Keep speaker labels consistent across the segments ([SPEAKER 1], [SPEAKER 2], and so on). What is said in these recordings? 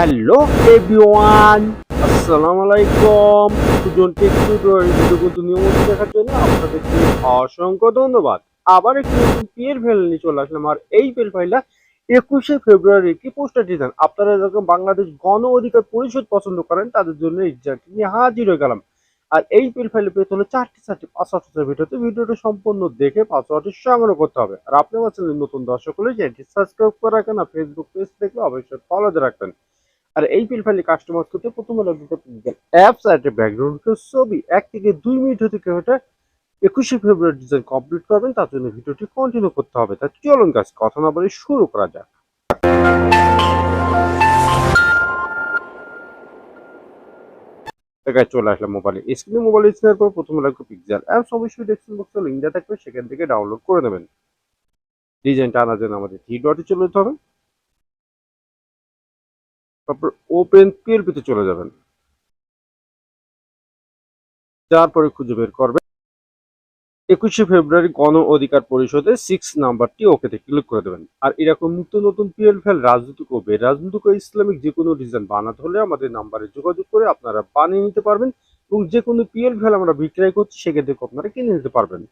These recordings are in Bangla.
[SPEAKER 1] হ্যালো এভরিওয়ান, আসসালামু আলাইকুম। সুজন টেক টিউটোরিয়াল ভিডিও কিন্তু নিয়মিত দেখার জন্য আপনাদেরকে অসংখ্য ধন্যবাদ। আবার একটি নতুন পিএল ফাইল নিয়ে চলে আসলাম। আর এই পিএল ফাইলটা একুশে ফেব্রুয়ারি কি পোস্টার ডিজাইন আপনারা যখন বাংলাদেশ গণ অধিকার পরিষদ পছন্দ করেন, তাদের জন্য জায়গাটি নিয়ে হাজির হয়ে গেলাম। আর এই পিএল ফাইলে পেতে হলে চারটি চারটি পাসওয়ার্ড ভিডিওতে ভিডিওটা সম্পূর্ণ দেখে পাসওয়ার্ডটি সংগ্রহ করতে হবে। আর আপনি আমার নতুন দর্শক হলে চ্যানেলটি সাবস্ক্রাইব করে রাখেন। আর ফেসবুক পেজ দেখলে অবশ্যই ফলোতে রাখবেন। আর এই পিল ফাইলে কাস্টমাইজ করতে প্রথমে লাগবে অ্যাপস আর একটা ব্যাকগ্রাউন্ড ছবি। এক থেকে দুই মিনিট হতে কেউ এটা একুশে ফেব্রুয়ারি ডিজাইন কমপ্লিট করবেন, তার জন্য ভিডিওটি কন্টিনিউ করতে হবে। তা চলুন কাজ কথা না বলে শুরু করা যাক। দেখায় চলে আসলাম মোবাইলে স্ক্রিনে মোবাইল স্ক্রিনের পর প্রথমে লাগবে পিকচার অ্যাপস অবশ্যই ডেসক্রিপশন বক্সে লিঙ্ক দেওয়া থাকবে, সেখান থেকে ডাউনলোড করে নেবেন। ডিজাইনটা আনার জন্য আমাদের থ্রি ডটে চলে যেতে হবে। তারপর ওপেন পিএলপিতে চলে যাবেন। তারপরে খুঁজে বের করবেন। একুশে ফেব্রুয়ারি গণ অধিকার পরিষদে সিক্স নাম্বারটি ওকেতে ক্লিক করে দেবেন। আর এরকম নতুন নতুন পিএল ফেল রাজনৈতিক ও বেরাজনৈতিক ও ইসলামিক যে কোনো ডিজাইন বানাতে হলে আমাদের নাম্বারে যোগাযোগ করে আপনারা বানিয়ে নিতে পারবেন এবং যে কোনো পিএল ফেল আমরা বিক্রয় করছি, সেক্ষেত্রে আপনারা কিনে নিতে পারবেন।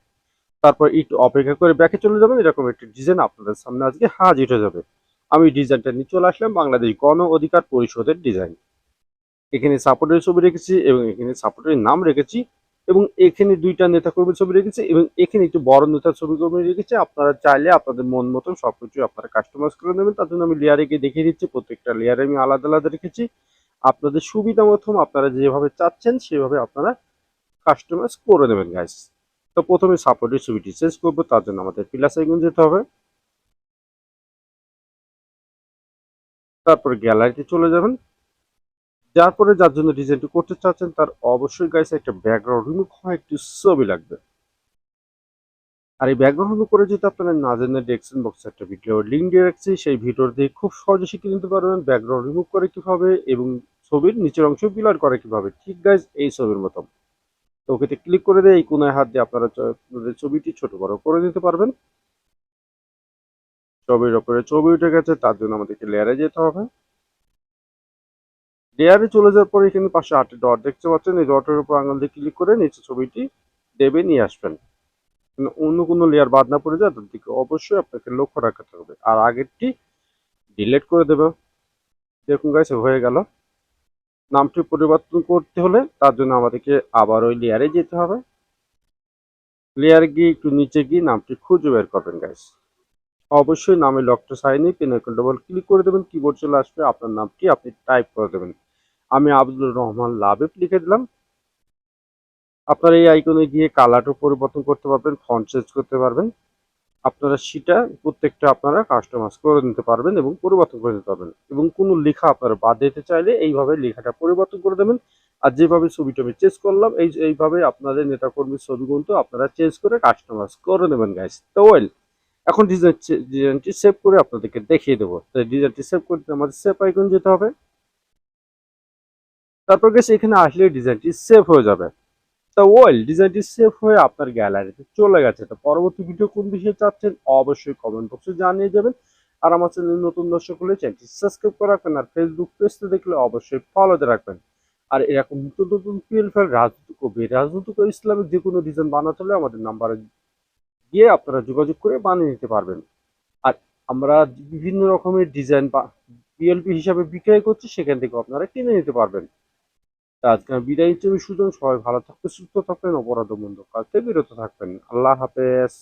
[SPEAKER 1] তারপর একটু অপেক্ষা করে ব্যাকে চলে যাবেন। এরকম একটি ডিজাইন আপনাদের সামনে আজকে হাজির হয়ে যাবে। আমি ডিজাইনটা নিয়ে চলে আসলাম বাংলাদেশ গণ অধিকার পরিষদের ডিজাইন। এখানে সাপোর্টের ছবি রেখেছি এবং এখানে সাপোর্টের নাম রেখেছি এবং এখানে দুইটা নেতা কর্মীর ছবি রেখেছি এবং এখানে একটু বড় নেতার ছবি কর্মী রেখেছি। আপনারা চাইলে আপনাদের মন মতন সবকিছু আপনারা কাস্টমাইজ করে নেবেন। তার জন্য আমি লেয়ারে গিয়ে দেখিয়ে দিচ্ছি। প্রত্যেকটা লেয়ারে আমি আলাদা আলাদা রেখেছি। আপনাদের সুবিধা মতন আপনারা যেভাবে চাচ্ছেন সেভাবে আপনারা কাস্টমাইজ করে নেবেন গাইস তো প্রথমে সাপোর্টের ছবিটি চেঞ্জ করব। তার জন্য আমাদের প্লাস যেতে হবে। তারপরে গ্যালারিতে চলে যাবেন। যার পরে যার জন্য ডিজাইনটি করতে চাচ্ছেন, তার অবশ্যই গাইছে একটা ব্যাকগ্রাউন্ড রিমুভ হয় একটি ছবি লাগবে। আর এই ব্যাকগ্রাউন্ড রিমুভ করে যদি আপনারা না জানেন ডেক্সন বক্সে একটা ভিডিও লিঙ্ক দিয়ে রাখছি, সেই ভিডিওর দিয়ে খুব সহজে শিখে নিতে পারবেন ব্যাকগ্রাউন্ড রিমুভ করে কীভাবে এবং ছবির নিচের অংশ বিলার করে কীভাবে। ঠিক গাইজ এই ছবির মতো তো ওকেতে ক্লিক করে দিয়ে এই কোনায় হাত দিয়ে আপনারা ছবিটি ছোট বড় করে নিতে পারবেন। ছবির ওপরে ছবি উঠে গেছে, তার জন্য আমাদেরকে লেয়ারে যেতে হবে। লেয়ারে চলে যাওয়ার পরে এখানে পাশে আটটি ডট দেখতে পাচ্ছেন। এই ডটের উপর আঙুল দিয়ে ক্লিক করে নিচে ছবিটি দেবে নিয়ে আসবেন। অন্য কোনো লেয়ার বাদ না পড়ে যায়, তার দিকে অবশ্যই আপনাকে লক্ষ্য রাখতে হবে। আর আগেরটি ডিলেট করে দেবে। দেখুন গাইছে হয়ে গেল। নামটি পরিবর্তন করতে হলে তার জন্য আমাদেরকে আবার ওই লেয়ারে যেতে হবে। লেয়ার গিয়ে একটু নিচে গিয়ে নামটি খুঁজে বের করবেন গাইস অবশ্যই নামে লকটা সাইনে পেন আইকন ডবল ক্লিক করে দেবেন কিবোর্ড চলে আসবে, আপনার নামটি আপনি টাইপ করে দেবেন। আমি আব্দুল রহমান লাভেব লিখে দিলাম। আপনারা এই আইকনে গিয়ে কালারও পরিবর্তন করতে পারবেন ফন্ট চেঞ্জ করতে পারবেন। আপনারা সেটা প্রত্যেকটা আপনারা কাস্টমাইজ করে নিতে পারবেন এবং পরিবর্তন করে নিতে পারবেন। এবং কোনো লেখা আপনারা বাদ দিতে চাইলে এইভাবে লেখাটা পরিবর্তন করে দেবেন। আর যেভাবে ছবিটা আমি চেঞ্জ করলাম, এই, এইভাবে আপনাদের নেতাকর্মীর ছবিগুলো আপনারা চেঞ্জ করে কাস্টমাইজ করে নেবেন গাইস তো ওয়েল এখন ডিজাইন ডিজাইনটি সেভ করে আপনাদেরকে দেখিয়ে দেবো। তো ডিজাইনটি সেভ করতে আমাদের সেভ আইকন যেতে হবে। তারপর গেছে এখানে আসলে ডিজাইনটি সেভ হয়ে যাবে। তা ওয়েল ডিজাইনটি সেভ হয়ে আপনার গ্যালারিতে চলে গেছে। তো পরবর্তী ভিডিও কোন বিষয়ে চাচ্ছেন, অবশ্যই কমেন্ট বক্সে জানিয়ে যাবেন আর আমার চ্যানেল নতুন দর্শক হলে চ্যানেলটি সাবস্ক্রাইব করে রাখবেন। আর ফেসবুক পেজটা দেখলে অবশ্যই ফলোতে রাখবেন। আর এরকম নতুন নতুন পিএল ফাইল রাজনৈতিক ও বেরাজনৈতিক ও ইসলামিক যে কোনো ডিজাইন বানাতে হলে আমাদের নাম্বারে গিয়ে আপনারা যোগাযোগ করে বানিয়ে নিতে পারবেন। আর আমরা বিভিন্ন রকমের ডিজাইন বা বিএলপি হিসাবে বিক্রয় করছি, সেখান থেকে আপনারা কিনে নিতে পারবেন। তা আজকে বিদায় হিসেবে সুজন, সবাই ভালো থাকবে সুস্থ থাকবেন অপরাধ বন্ধু কাজ থেকে বিরত থাকবেন। আল্লাহ হাফেজ।